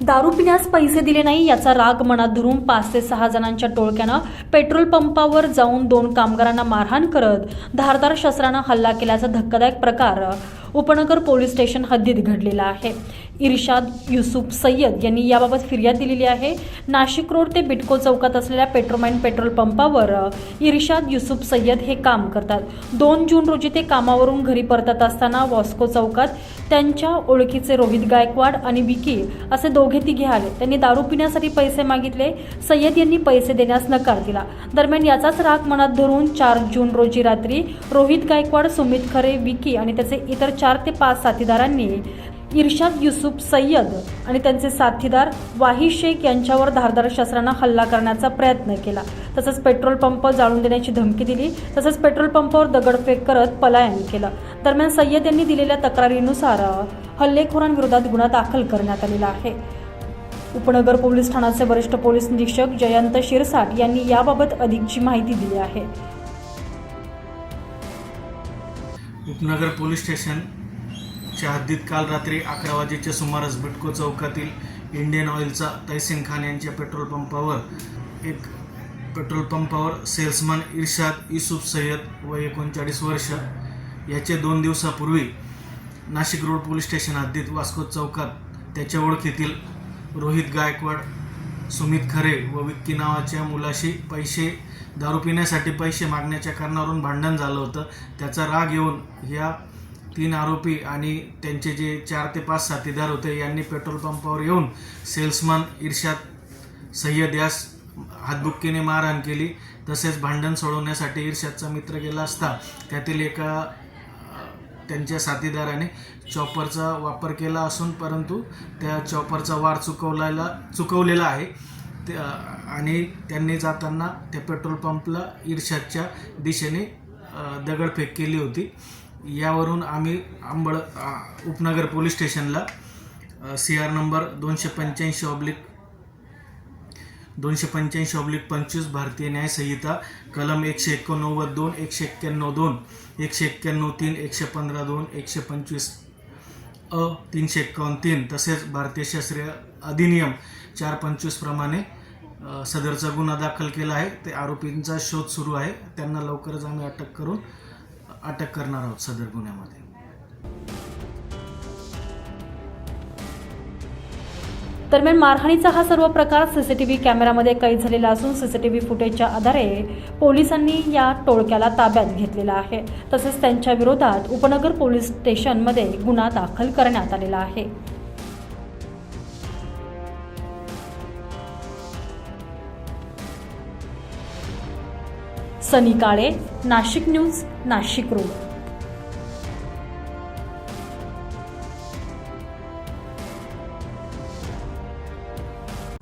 दारू पिण्यास पैसे दिले नाही याचा राग मनात धरून पाच ते सहा जणांच्या टोळक्यानं पेट्रोल पंपावर जाऊन दोन कामगारांना मारहाण करत धारदार शस्त्रानं हल्ला केल्याचा धक्कादायक प्रकार उपनगर पोलीस स्टेशन हद्दीत घडलेला आहे. इर्शाद युसुफ सय्यद यांनी याबाबत फिर्याद दिलेली आहे. नाशिक रोड ते बिटको चौकात असलेल्या पेट्रोमाइन पेट्रोल पंपावर इर्शाद युसुफ सय्यद हे काम करतात. दोन जून रोजी ते कामावरून घरी परतत असताना वॉस्को चौकात त्यांच्या ओळखीचे रोहित गायकवाड आणि विकी असे दोघे तिघे आले. त्यांनी दारू पिण्यासाठी पैसे मागितले. सय्यद यांनी पैसे देण्यास नकार दिला. दरम्यान याचाच राग मनात धरून चार जून रोजी रात्री रोहित गायकवाड सुमित खरे विकी आणि त्याचे इतर चार ते पाच साथीदारांनी इर्शाद युसुफ सय्यद आणि त्यांचे साथीदार वाही शेख यांच्यावर धारदार शस्त्रानं हल्ला करण्याचा प्रयत्न केला. तसंच पेट्रोल पंप जाळून देण्याची धमकी दिली. तसंच पेट्रोल पंपावर दगडफेक करत पलायन केलं. दरम्यान सय्यद यांनी दिलेल्या तक्रारीनुसार हल्लेखोरांविरोधात गुन्हा दाखल करण्यात आलेला आहे. उपनगर पोलीस ठाण्याचे वरिष्ठ पोलीस निरीक्षक जयंत शिरसाट यांनी याबाबत अधिकची माहिती दिली आहे. उपनगर पोलीस स्टेशन स्टेशनच्या हद्दीत काल रात्री अकरा वाजेच्या सुमारास बिटको चौकातील इंडियन ऑइलचा तैसीन खान यांच्या पेट्रोल पंपावर एक पेट्रोल पंपावर सेल्समन इर्शाद युसुफ सय्यद व एकोणचाळीस वर्ष याचे दोन दिवसापूर्वी नाशिक रोड पोलीस स्टेशन हद्दीत वास्को चौकात त्याच्या ओळखीतील रोहित गायकवाड सुमित खरे व विक्की नावाच्या मुलाशी पैसे दारू पिण्यासाठी पैसे मागण्याच्या कारणावरून भांडण झालं होतं. त्याचा राग येऊन या तीन आरोपी आणि त्यांचे जे चार ते पाच साथीदार होते यांनी पेट्रोल पंपावर येऊन सेल्समन इर्शाद सय्यद यास हातबुक्कीने मारहाण केली. तसेच भांडण सोडवण्यासाठी इर्शादचा मित्र गेला असता त्यातील एका त्यांच्या साथीदाराने चॉपरचा वापर केला असून परंतु त्या चॉपरचा वार चुकवलेला चुकवलेला आहे. ते आणि त्यांनी जाताना त्या पेट्रोल पंपला इर्शादच्या दिशेने दगडफेक केली होती. यावरून आम्ही आंबळ उपनगर पोलीस स्टेशनला सी आर नंबर दोनशे पंच्याऐंशी ऑब्लिक दोनशे पंच्याऐंशी ऑब्लिक पंचवीस भारतीय न्याय संहिता कलम एकशे एकोणनव्वद दोन एकशे एक्क्याण्णव दोन एकशे एक्क्याण्णव तीन एकशे पंधरा दोन एकशे पंचवीस अ तीनशे एक्कावन्न तीन तसेच भारतीय शास्त्रीय अधिनियम चार पंचवीसप्रमाणे सदरचा गुन्हा दाखल केला आहे. ते आरोपींचा शोध सुरू आहे. त्यांना लवकरच आम्ही अटक करून अटक करणार आहोत सदर गुन्ह्यामध्ये. दरम्यान मारहाणीचा हा सर्व प्रकार सीसीटीव्ही कॅमेरामध्ये कैद झालेला असून सीसीटीव्ही फुटेजच्या आधारे पोलिसांनी या टोळक्याला ताब्यात घेतलेला आहे. तसेच त्यांच्या विरोधात उपनगर पोलीस स्टेशनमध्ये गुन्हा दाखल करण्यात आलेला आहे. Sunny Kale Nashik news Nashik road.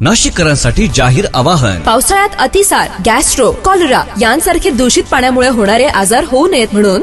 नाशिककरांसाठी जाहीर आवाहन. पावसाळ्यात अतिसार गॅस्ट्रो कॉलरा यांसारखे दूषित पाण्यामुळे होणारे आजार होऊ नयेत म्हणून